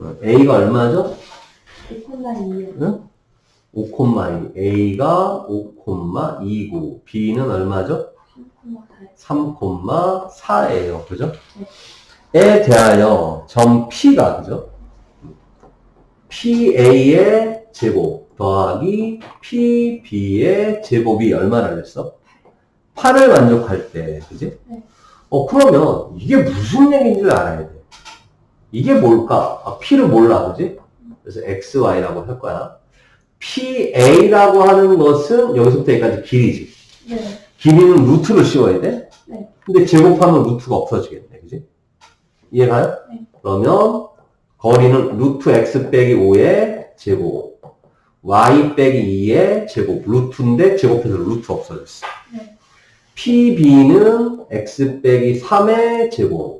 어, A가 얼마죠? 5,2요. 응? 5,2. A가 5,2고, B는 얼마죠? 3,4요. 3,4예요. 그죠? 에 대하여 점 P가, 그죠? PA의 제곱 더하기 PB의 제곱이 얼마나 됐어? 8을 만족할 때, 그지? 네. 어, 그러면 이게 무슨 얘기인지를 알아야 돼. 이게 뭘까? 아, P를 몰라, 그지? 그래서 XY라고 할 거야. PA라고 하는 것은 여기서부터 여기까지 길이지. 네. 길이는 루트를 씌워야 돼? 네. 근데 제곱하면 루트가 없어지겠네, 그지? 이해가요? 네. 그러면 거리는 루트 x 빼기 5의 제곱, y 빼기 2의 제곱, 루트인데 제곱해서 루트 없어졌어. 네. PB는 x 빼기 3의 제곱,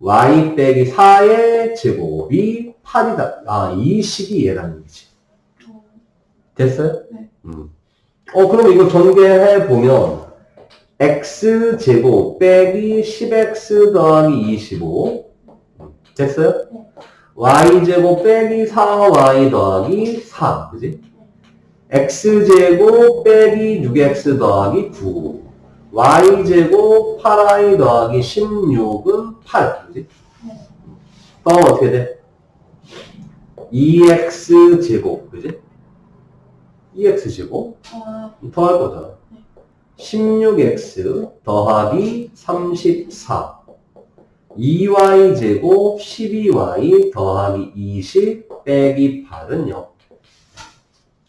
y 빼기 4의 제곱이 8이다. 아, 이 식이 얘라는 얘기지. 어, 됐어요? 네. 음. 어, 그럼 이거 전개해 보면 x 제곱 빼기 10x 더하기 25 됐어요? 네. y 제곱 빼기 4y 더하기 4 그지? x 제곱 빼기 6x 더하기 9 y 제곱 8y 더하기 16은 8 그지? 네. 더하면 어떻게 돼? 2x 제곱 그지? 2x 제곱 아, 더할 거잖아. 16x 더하기 34 2y 제곱 12y 더하기 20 빼기 8은요.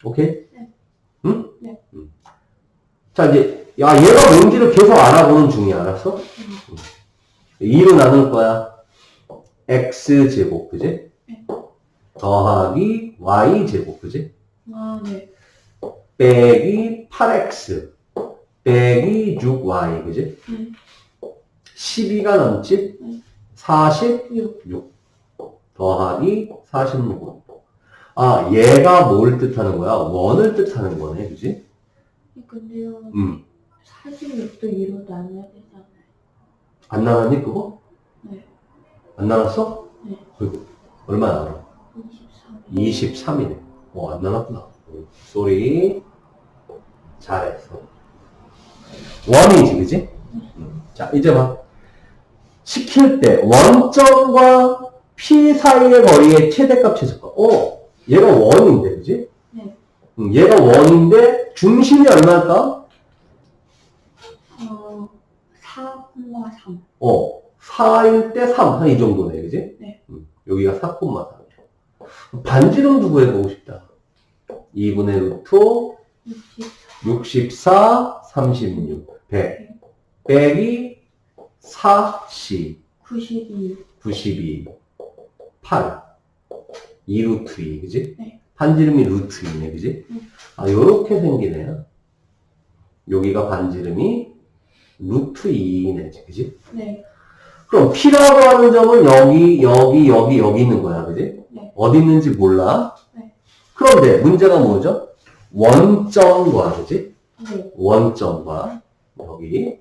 오케이? 네. 응? 네. 응. 자 이제 야 얘가 뭔지를 계속 알아보는 중이야. 알았어? 응. 2로 나눌 거야. x 제곱 그지? 네. 더하기 y 제곱 그지? 아, 네. 빼기 8x 빼기 6y 그지? 네. 12가 넘지? 네. 46 더하기 46. 아 얘가 뭘 뜻하는 거야? 원을 뜻하는 거네 그지? 근데요, 음. 46도 2로 나눠야 되잖아요. 안 나갔니 그거? 네. 안 나갔어? 네. 그리고 얼마 나가? 23. 23이네. 어, 안 나갔구나. 쏘리. 잘했어. 원이지, 그지? 음. 자, 이제 봐. 시킬 때 원점과 P 사이의 거리의 최대값, 최소값. 어, 얘가 원인데, 그지? 네. 음, 얘가 원인데 중심이 얼마일까? 어, 4,3. 어, 4일 때 3. 한 이 정도네, 그지? 네. 음, 여기가 4,3. 반지름 두고 해보고 싶다. 2분의 루트 60. 64, 36, 100. 빼기 40, 92. 92, 8. 2루트 2, 그지? 네. 반지름이 루트 2네, 그지? 네. 아, 요렇게 생기네요. 여기가 반지름이 루트 2네지, 그지? 네. 그럼 P라고 하는 점은 여기, 여기, 여기, 여기 있는 거야, 그지? 네. 어디 있는지 몰라? 네. 그런데 문제가 뭐죠? 원점과, 그지? 네. 원점과 여기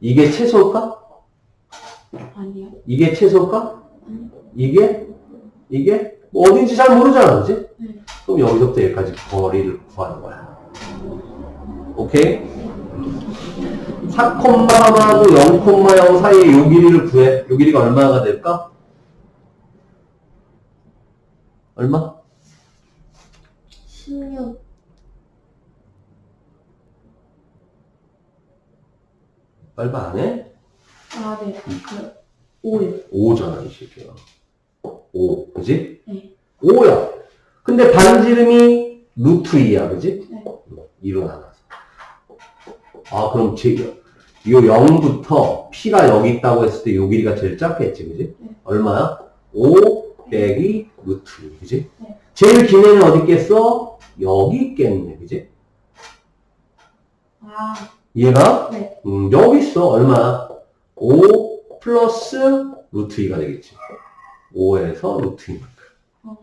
이게 최소일까? 아니요. 이게 최소일까? 아니요. 이게 이게 뭐 어딘지 잘 모르잖아, 그지? 네. 그럼 여기서부터 여기까지 거리를 구하는 거야. 오케이? 4,3하고 0,0 사이의 요 길이를 구해. 요 길이가 얼마가 될까? 얼마? 16. 얼마 안 해? 아, 네. 그, 5요. 5잖아, 이 새끼야. 5, 그지? 네. 5야. 근데 반지름이 루트 2야, 그지? 네. 2로 나눠서. 아, 그럼 제, 요 0부터 P가 여기 있다고 했을 때 요 길이가 제일 작겠지, 그지? 네. 얼마야? 5 빼기 루트 2, 그지? 네. 제일 긴 애는 어디 있겠어? 여기 있겠네, 그지? 아, 얘가? 네. 음, 여기 있어. 얼마야? 5 플러스 루트 2가 되겠지. 5에서 루트 2만큼. 어,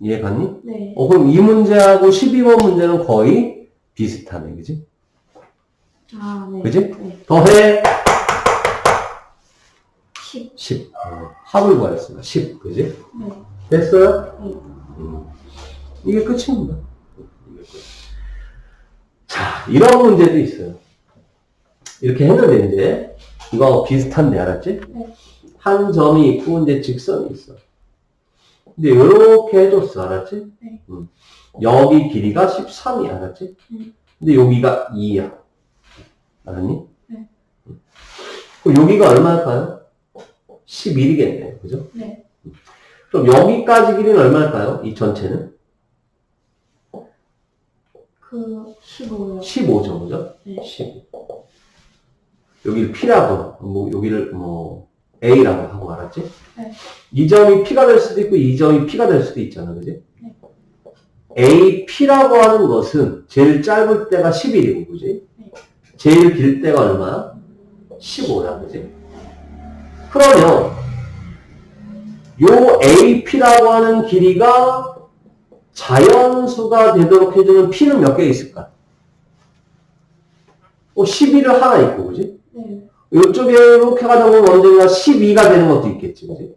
이해 갔니? 네. 어, 그럼 이 문제하고 12번 문제는 거의 비슷하네, 그지? 아, 네. 그지? 네. 더해. 10. 10. 어, 합을 구하였으니까 10. 그지? 네. 됐어요? 네. 음. 이게 끝입니다. 이게 끝. 자, 이런 문제도 있어요. 이렇게 했는데, 이제, 이거 비슷한데, 알았지? 네. 한 점이 있고, 이제 직선이 있어. 근데, 이렇게 해줬어, 알았지? 네. 음. 여기 길이가 13이야, 알았지? 음. 근데 여기가 2야. 알았니? 네. 음. 그럼 여기가 얼마일까요? 11이겠네. 그죠? 네. 그럼 여기까지 길이는 얼마일까요? 이 전체는? 그 15요. 15죠, 그죠? 네. 15. 여기를 P라고, 뭐, 여기를 뭐, A라고 하고 알았지? 네. 이 점이 P가 될 수도 있고, 이 점이 P가 될 수도 있잖아, 그지? 네. A, P라고 하는 것은 제일 짧을 때가 11이고, 그지? 네. 제일 길 때가 얼마야? 15야, 그지? 그러면, 요 AP라고 하는 길이가 자연수가 되도록 해주는 P는 몇 개 있을까? 어, 11을 하나 있고, 그지? 네. 이쪽에 이렇게 가다 보면 언젠가 12가 되는 것도 있겠지, 그지?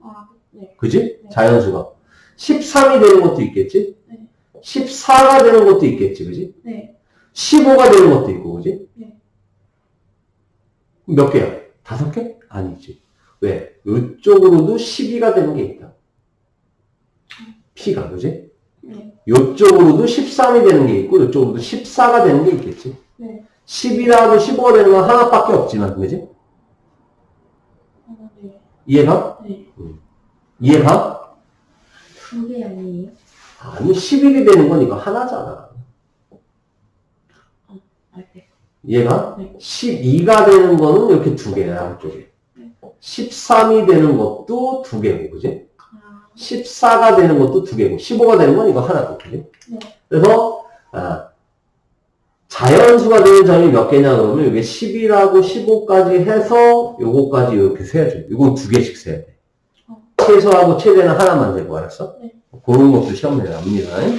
아, 네. 그지? 네. 자연수가. 13이 되는 것도 있겠지? 네. 14가 되는 것도 있겠지, 그지? 네. 15가 되는 것도 있고, 그지? 네. 몇 개야? 다섯 개? 아니지. 왜? 이쪽으로도 12가 되는 게 있다. P가, 그지? 네. 이쪽으로도 13이 되는 게 있고, 이쪽으로도 14가 되는 게 있겠지. 네. 10이라고 15가 되는 건 하나밖에 없지만, 그지? 아, 네. 이해가? 네. 이해가? 두개 아니에요? 아니, 11이 되는 건 이거 하나잖아. 아, 네. 12가 되는 거는 이렇게 두 개야, 양쪽에. 네. 13이 되는 것도 두 개고, 그지? 아, 14가 되는 것도 두 개고, 15가 되는 건 이거 하나고, 그지? 네. 그래서, 아, 자연수가 되는 점이 몇 개냐 그러면 이게 10이라고 15까지 해서 요거까지 이렇게 세야죠. 이건 두 개씩 세야 돼. 어. 최소하고 최대는 하나만 되고, 알았어? 네. 그런 것도 시험에 나옵니다. 네.